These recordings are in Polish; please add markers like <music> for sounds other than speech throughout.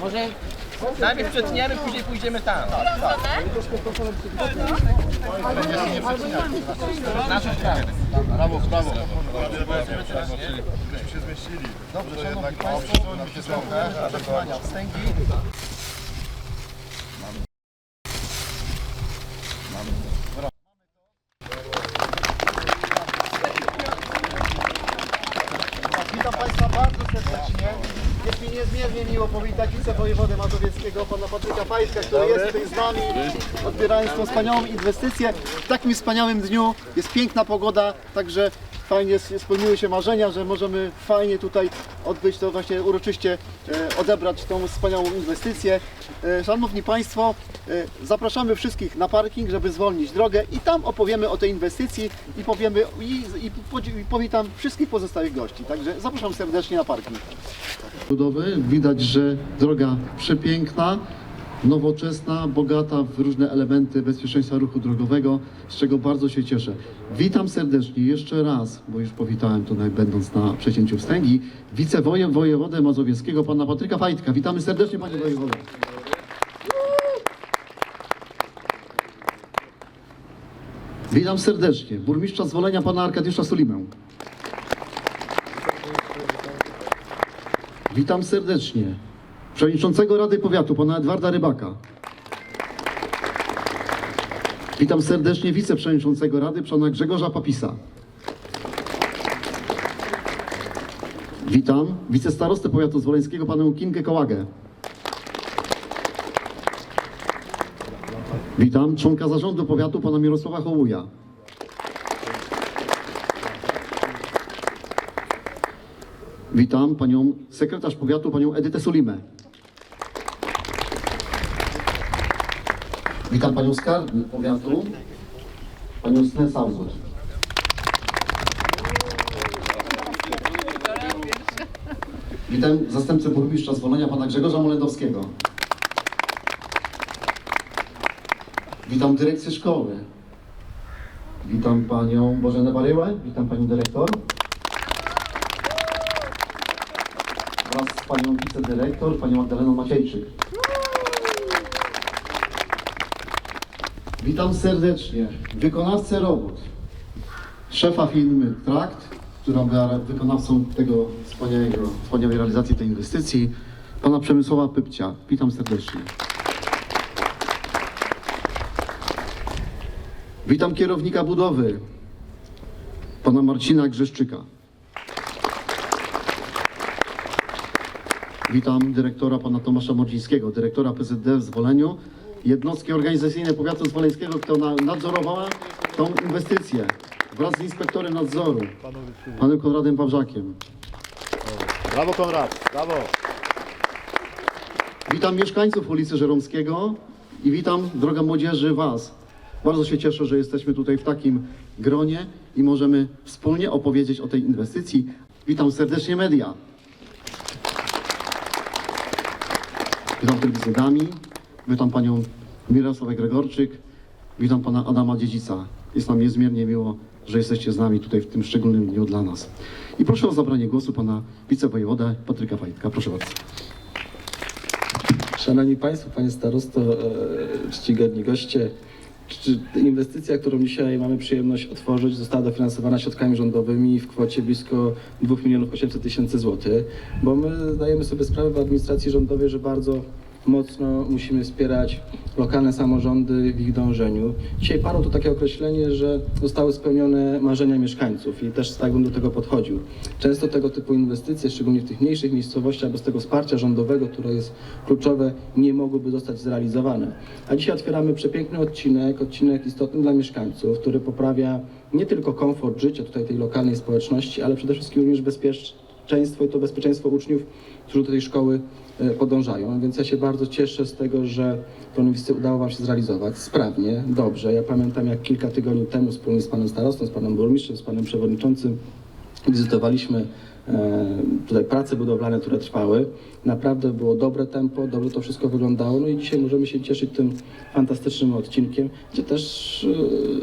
Może najpierw przetniemy, później pójdziemy tam. Naszą stronę. Brawo, brawo. Się zmieścili. Dobrze, szanowni państwo, się trochę. Przetrwania, wstęgi. Witam Państwa bardzo serdecznie. Jest mi niezmiernie miło powitać wicewojewodę mazowieckiego, pana Patryka Fajska, który jest tutaj z nami, odbierając tą wspaniałą inwestycję. W takim wspaniałym dniu jest piękna pogoda, także fajnie spełniły się marzenia, że możemy fajnie tutaj odbyć to właśnie uroczyście, odebrać tą wspaniałą inwestycję. E, Szanowni Państwo, e, zapraszamy wszystkich na parking, żeby zwolnić drogę i tam opowiemy o tej inwestycji i powiemy i, i powitam wszystkich pozostałych gości. Także zapraszam serdecznie na parking. Budowy widać, że droga przepiękna, nowoczesna, bogata w różne elementy bezpieczeństwa ruchu drogowego, z czego bardzo się cieszę. Witam serdecznie jeszcze raz, bo już powitałem tutaj będąc na przecięciu wstęgi, wicewojewodę mazowieckiego, pana Patryka Fajtka. Witamy serdecznie panie wojewodę. Witam serdecznie burmistrza zwolenia pana Arkadiusza Sulimę. Witam serdecznie przewodniczącego Rady Powiatu pana Edwarda Rybaka. Witam serdecznie wiceprzewodniczącego Rady pana Grzegorza Papisa. Witam wicestarostę powiatu zwoleńskiego panią Kinkę Kołagę. Witam członka zarządu powiatu pana Mirosława Hołuja. Witam panią sekretarz powiatu, panią Edytę Sulimę. Witam panią skarbnik powiatu, panią Snę Sauzut. Witam zastępcę burmistrza zwolenia pana Grzegorza Molendowskiego. Witam dyrekcję szkoły. Witam panią Bożenę Baryłę, witam panią dyrektor. wraz z panią wicedyrektor, panią Magdaleną Maciejczyk. Witam serdecznie wykonawcę robót, szefa firmy Trakt, która była wykonawcą tego wspaniałego, wspaniałej realizacji tej inwestycji, pana Przemysława Pypcia. Witam serdecznie. Witam kierownika budowy, pana Marcina Grzeszczyka. Witam dyrektora pana Tomasza Mordzińskiego, dyrektora PZD w Zwoleniu, jednostki organizacyjne powiatu zwoleńskiego, która na- nadzorowała tą inwestycję wraz z inspektorem nadzoru, panem Konradem Pawrzakiem. Brawo Konrad, brawo. Witam mieszkańców ulicy Żeromskiego i witam, droga młodzieży, Was. Bardzo się cieszę, że jesteśmy tutaj w takim gronie i możemy wspólnie opowiedzieć o tej inwestycji. Witam serdecznie media. Witam telewizję Dami, witam panią Mirosławę Gregorczyk, witam pana Adama Dziedzica. Jest nam niezmiernie miło, że jesteście z nami tutaj w tym szczególnym dniu dla nas. I proszę o zabranie głosu pana wicewojewodę Patryka Fajtka. Proszę bardzo. Szanowni Państwo, Panie Starosto, e, czcigodni goście, inwestycja, którą dzisiaj mamy przyjemność otworzyć, została dofinansowana środkami rządowymi w kwocie blisko 2 milionów 800 tysięcy złotych, bo my zdajemy sobie sprawę w administracji rządowej, że bardzo mocno musimy wspierać lokalne samorządy w ich dążeniu. Dzisiaj padło tu takie określenie, że zostały spełnione marzenia mieszkańców i też tak bym do tego podchodził. Często tego typu inwestycje, szczególnie w tych mniejszych miejscowościach, bez tego wsparcia rządowego, które jest kluczowe, nie mogłyby zostać zrealizowane. A dzisiaj otwieramy przepiękny odcinek, odcinek istotny dla mieszkańców, który poprawia nie tylko komfort życia tutaj tej lokalnej społeczności, ale przede wszystkim również bezpieczeństwo i to bezpieczeństwo uczniów, którzy do tej szkoły podążają. Więc ja się bardzo cieszę z tego, że inwestycję udało Wam się zrealizować sprawnie, dobrze. Ja pamiętam, jak kilka tygodni temu wspólnie z Panem Starostą, z Panem Burmistrzem, z Panem Przewodniczącym wizytowaliśmy e, tutaj prace budowlane, które trwały. Naprawdę było dobre tempo, dobrze to wszystko wyglądało. No i dzisiaj możemy się cieszyć tym fantastycznym odcinkiem, gdzie też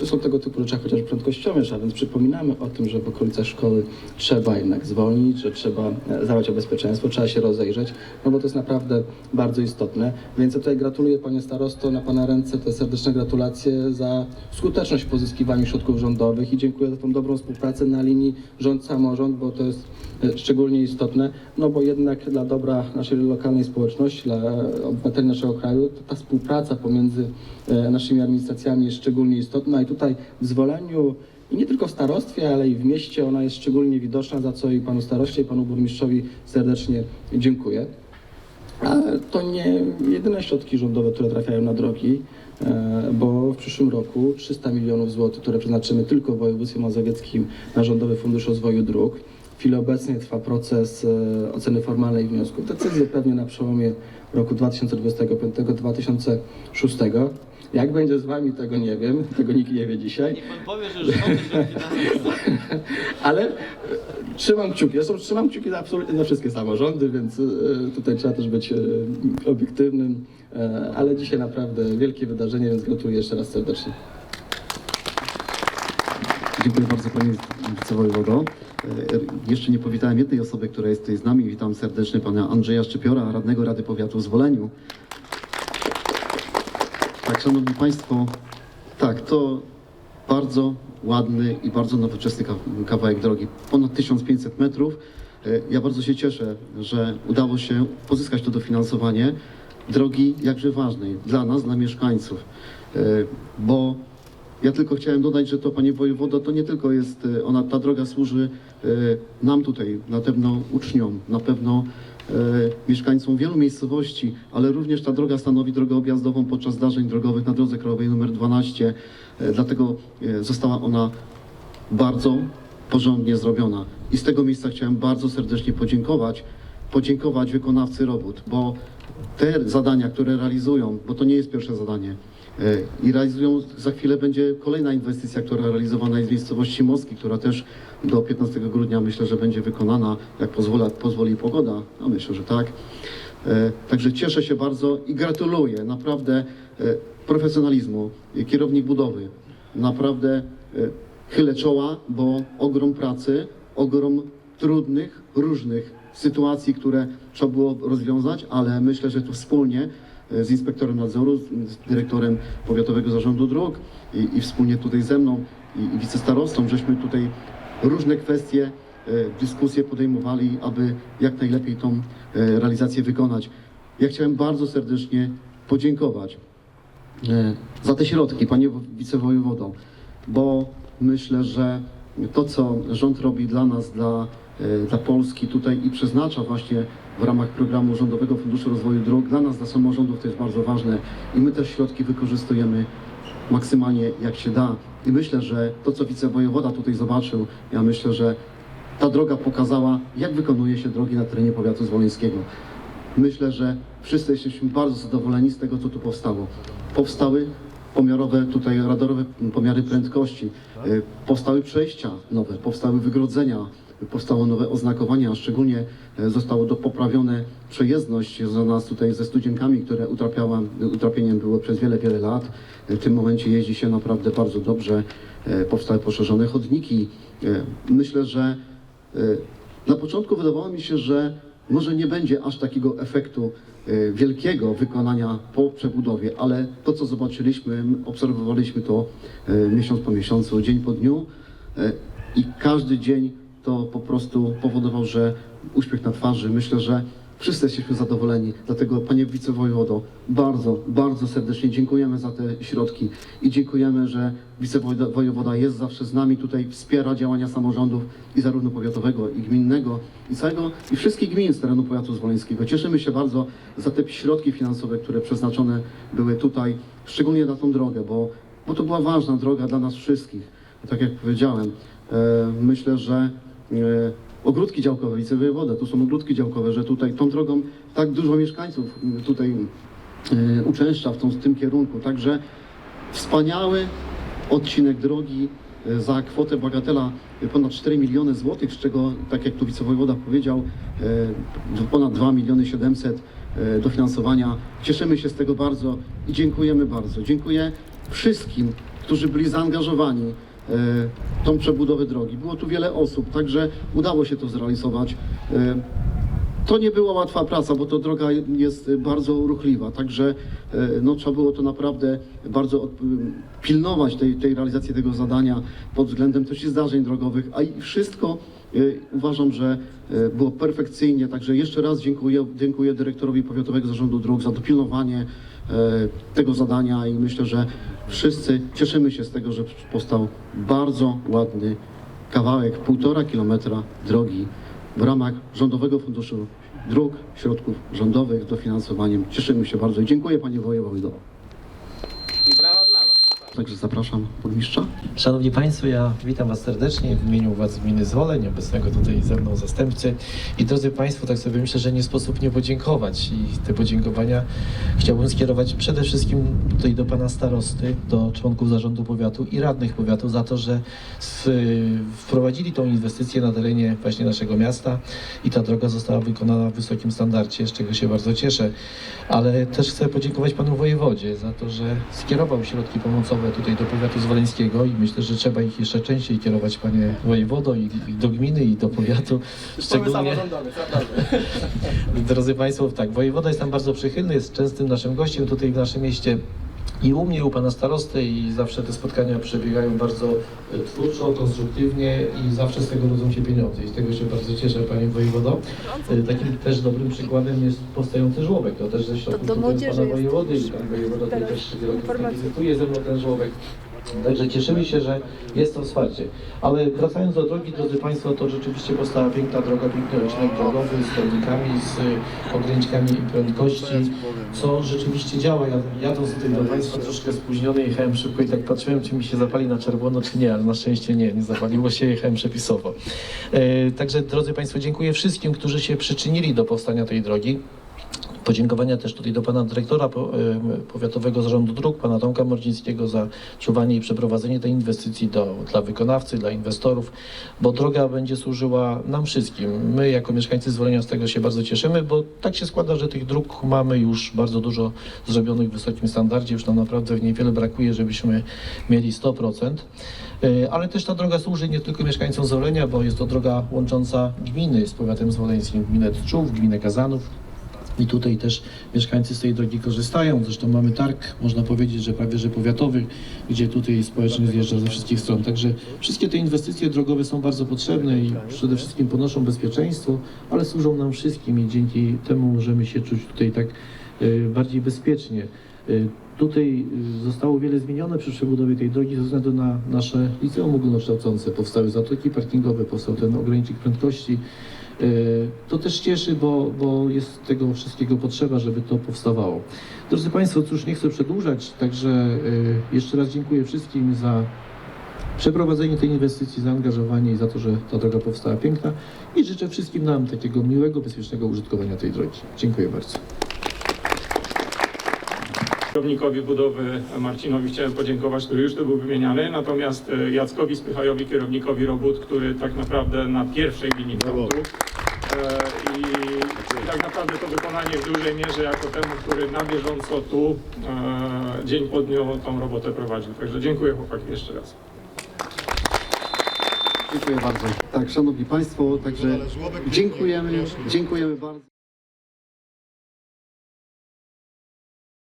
e, są tego typu rzeczy, jak chociażby prędkościomierz, a więc przypominamy o tym, że w okolicach szkoły trzeba jednak zwolnić, że trzeba e, zadbać o bezpieczeństwo, trzeba się rozejrzeć, no bo to jest naprawdę bardzo istotne. Więc tutaj gratuluję Panie Starosto, na Pana ręce te serdeczne gratulacje za skuteczność w pozyskiwaniu środków rządowych i dziękuję za tą dobrą współpracę na linii rząd-samorząd, bo to jest e, szczególnie istotne, no bo jednak dla dobra naszej lokalnej społeczności, dla obywateli naszego kraju, ta współpraca pomiędzy e, naszymi administracjami jest szczególnie istotna i tutaj w zwoleniu i nie tylko w starostwie, ale i w mieście ona jest szczególnie widoczna, za co i panu staroście, i panu burmistrzowi serdecznie dziękuję. Ale to nie jedyne środki rządowe, które trafiają na drogi, e, bo w przyszłym roku 300 milionów złotych, które przeznaczymy tylko w województwie mazowieckim na Rządowy Fundusz Rozwoju Dróg. W chwili obecnej trwa proces e, oceny formalnej wniosków. Decyzję pewnie na przełomie roku 2025-2026. Jak będzie z Wami, tego nie wiem, tego nikt nie wie dzisiaj. Niech pan powie, że <laughs> Ale e, trzymam kciuki. Zresztą trzymam kciuki za absolutnie za wszystkie samorządy, więc e, tutaj trzeba też być obiektywnym. Ale dzisiaj naprawdę wielkie wydarzenie, więc gratuluję jeszcze raz serdecznie. Dziękuję bardzo Panie Wicewojewodo. E, Jeszcze nie powitałem jednej osoby, która jest tutaj z nami. Witam serdecznie Pana Andrzeja Szczypiora, radnego Rady Powiatu w Zwoleniu. Tak, Szanowni Państwo, tak, to bardzo ładny i bardzo nowoczesny kaw- kawałek drogi, ponad 1500 metrów. E, Ja bardzo się cieszę, że udało się pozyskać to dofinansowanie drogi jakże ważnej dla nas, dla mieszkańców, E, bo ja tylko chciałem dodać, że to Panie Wojewodo, to nie tylko jest, e, ona, ta droga służy e, nam tutaj, na pewno uczniom, na pewno e, mieszkańcom wielu miejscowości, ale również ta droga stanowi drogę objazdową podczas zdarzeń drogowych na drodze krajowej nr 12. E, Dlatego została ona bardzo porządnie zrobiona. I z tego miejsca chciałem bardzo serdecznie podziękować, podziękować wykonawcy robót, bo te zadania, które realizują, bo to nie jest pierwsze zadanie, i realizują, za chwilę będzie kolejna inwestycja, która realizowana jest w miejscowości Moski, która też do 15 grudnia myślę, że będzie wykonana, jak pozwoli, pozwoli pogoda, a myślę, że tak. E, Także cieszę się bardzo i gratuluję naprawdę e, profesjonalizmu kierownik budowy. Naprawdę e, chylę czoła, bo ogrom pracy, ogrom trudnych, różnych sytuacji, które trzeba było rozwiązać, ale myślę, że tu wspólnie e, z inspektorem nadzoru, z dyrektorem Powiatowego Zarządu Dróg i, i wspólnie tutaj ze mną i, i wicestarostą, żeśmy tutaj różne kwestie, e, dyskusje podejmowali, aby jak najlepiej tą e, realizację wykonać. Ja chciałem bardzo serdecznie podziękować e, za te środki, panie wo- wicewojewodo, bo myślę, że to, co rząd robi dla nas, dla, e, dla Polski tutaj i przeznacza właśnie w ramach programu Rządowego Funduszu Rozwoju Dróg, dla nas, dla samorządów to jest bardzo ważne i my te środki wykorzystujemy maksymalnie jak się da. I myślę, że to, co wicewojewoda tutaj zobaczył, ja myślę, że ta droga pokazała, jak wykonuje się drogi na terenie powiatu zwoleńskiego. Myślę, że wszyscy jesteśmy bardzo zadowoleni z tego, co tu powstało. Powstały pomiarowe, tutaj radarowe pomiary prędkości, y, powstały przejścia nowe, powstały wygrodzenia, powstało nowe oznakowania, a szczególnie y, zostało dopoprawione przejezdność za nas tutaj ze studzienkami, które utrapiała, utrapieniem było przez wiele, wiele lat. W tym momencie jeździ się naprawdę bardzo dobrze. Y, Powstały poszerzone chodniki. Myślę, że na początku wydawało mi się, że może nie będzie aż takiego efektu wielkiego wykonania po przebudowie, ale to, co zobaczyliśmy, obserwowaliśmy to miesiąc po miesiącu, dzień po dniu i każdy dzień to po prostu powodował, że uśmiech na twarzy. Myślę, że wszyscy jesteśmy zadowoleni. Dlatego, panie wicewojewodo, bardzo, bardzo serdecznie dziękujemy za te środki i dziękujemy, że wicewojewoda jest zawsze z nami, tutaj wspiera działania samorządów i zarówno powiatowego, i gminnego, i całego, i wszystkich gmin z terenu powiatu zwoleńskiego. Cieszymy się bardzo za te środki finansowe, które przeznaczone były tutaj, szczególnie na tą drogę, bo, bo to była ważna droga dla nas wszystkich. Tak jak powiedziałem, e, myślę, że ogródki działkowe, wicewojewoda, tu są ogródki działkowe, że tutaj tą drogą tak dużo mieszkańców m, tutaj e, uczęszcza w, tą, w tym kierunku. Także wspaniały odcinek drogi e, za kwotę bagatela e, ponad 4 miliony złotych, z czego, tak jak tu wicewojewoda powiedział, e, ponad 2 miliony 700 e, dofinansowania. Cieszymy się z tego bardzo i dziękujemy bardzo. Dziękuję wszystkim, którzy byli zaangażowani e, tą przebudowę drogi. Było tu wiele osób, także udało się to zrealizować. E, to nie była łatwa praca, bo to droga jest bardzo ruchliwa, także e, no, trzeba było to naprawdę bardzo pilnować tej, tej realizacji tego zadania pod względem też zdarzeń drogowych, a i wszystko e, uważam, że e, było perfekcyjnie, także jeszcze raz dziękuję, dziękuję dyrektorowi Powiatowego Zarządu Dróg za dopilnowanie e, tego zadania i myślę, że wszyscy cieszymy się z tego, że powstał bardzo ładny kawałek, półtora kilometra drogi w ramach Rządowego Funduszu Dróg, środków rządowych dofinansowaniem. Cieszymy się bardzo i dziękuję Panie Wojewodo. Także zapraszam burmistrza. Szanowni Państwo, ja witam Was serdecznie w imieniu władz gminy Zwoleń, obecnego tutaj ze mną zastępcy. I drodzy Państwo, tak sobie myślę, że nie sposób nie podziękować. I te podziękowania chciałbym skierować przede wszystkim tutaj do Pana Starosty, do członków zarządu powiatu i radnych powiatu za to, że wprowadzili tą inwestycję na terenie właśnie naszego miasta i ta droga została wykonana w wysokim standardzie, z czego się bardzo cieszę. Ale też chcę podziękować Panu Wojewodzie za to, że skierował środki pomocowe tutaj do powiatu zwoleńskiego i myślę, że trzeba ich jeszcze częściej kierować, Panie Wojewodo, i, i do gminy, i do powiatu. Naprawdę. <laughs> Drodzy Państwo, tak, wojewoda jest tam bardzo przychylny, jest częstym naszym gościem tutaj w naszym mieście. I u mnie, i u pana starosty i zawsze te spotkania przebiegają bardzo e, twórczo, konstruktywnie i zawsze z tego rodzą się pieniądze i z tego się bardzo cieszę, panie wojewodo. E, Takim też dobrym przykładem jest powstający żłobek, to też ze środków do tutaj młodzieży pana wojewody i pan wojewoda tutaj też wielokrotnie wizytuje ze mną ten żłobek. Także cieszymy się, że jest to wsparcie. Ale wracając do drogi, drodzy Państwo, to rzeczywiście powstała piękna droga, piękny odcinek drogowy z chodnikami, z ograniczkami prędkości, co rzeczywiście działa. Ja jadąc tutaj do Państwa troszkę spóźniony, jechałem szybko i tak patrzyłem, czy mi się zapali na czerwono, czy nie, ale na szczęście nie, nie zapaliło się, jechałem przepisowo. E, także, drodzy Państwo, dziękuję wszystkim, którzy się przyczynili do powstania tej drogi. Podziękowania też tutaj do pana dyrektora Powiatowego Zarządu Dróg, pana Tomka Mordzińskiego za czuwanie i przeprowadzenie tej inwestycji do, dla wykonawcy, dla inwestorów, bo droga będzie służyła nam wszystkim. My jako mieszkańcy Zwolenia z tego się bardzo cieszymy, bo tak się składa, że tych dróg mamy już bardzo dużo zrobionych w wysokim standardzie, już nam naprawdę niewiele brakuje, żebyśmy mieli 100%. E, Ale też ta droga służy nie tylko mieszkańcom Zwolenia, bo jest to droga łącząca gminy z powiatem zwoleńskim, gminę Tczów, gminę Kazanów. I tutaj też mieszkańcy z tej drogi korzystają. Zresztą mamy targ, można powiedzieć, że prawie że powiatowy, gdzie tutaj społeczność zjeżdża ze wszystkich stron. Także wszystkie te inwestycje drogowe są bardzo potrzebne i przede wszystkim ponoszą bezpieczeństwo, ale służą nam wszystkim i dzięki temu możemy się czuć tutaj tak e, bardziej bezpiecznie. Tutaj zostało wiele zmienione przy przebudowie tej drogi ze względu na nasze liceum ogólnokształcące. Powstały zatoki parkingowe, powstał ten ogranicznik prędkości. E, To też cieszy, bo, bo jest tego wszystkiego potrzeba, żeby to powstawało. Drodzy Państwo, cóż, nie chcę przedłużać, także e, jeszcze raz dziękuję wszystkim za przeprowadzenie tej inwestycji, zaangażowanie i za to, że ta droga powstała piękna i życzę wszystkim nam takiego miłego, bezpiecznego użytkowania tej drogi. Dziękuję bardzo. Kierownikowi budowy Marcinowi chciałem podziękować, który już tu był wymieniany, natomiast e, Jackowi Spychajowi, kierownikowi robót, który tak naprawdę na pierwszej linii frontu e, i, i tak naprawdę to wykonanie w dużej mierze jako temu, który na bieżąco tu e, dzień po dniu tą robotę prowadził. Także dziękuję chłopaki jeszcze raz. Dziękuję bardzo. Tak, Szanowni Państwo, także dziękujemy, dziękujemy bardzo.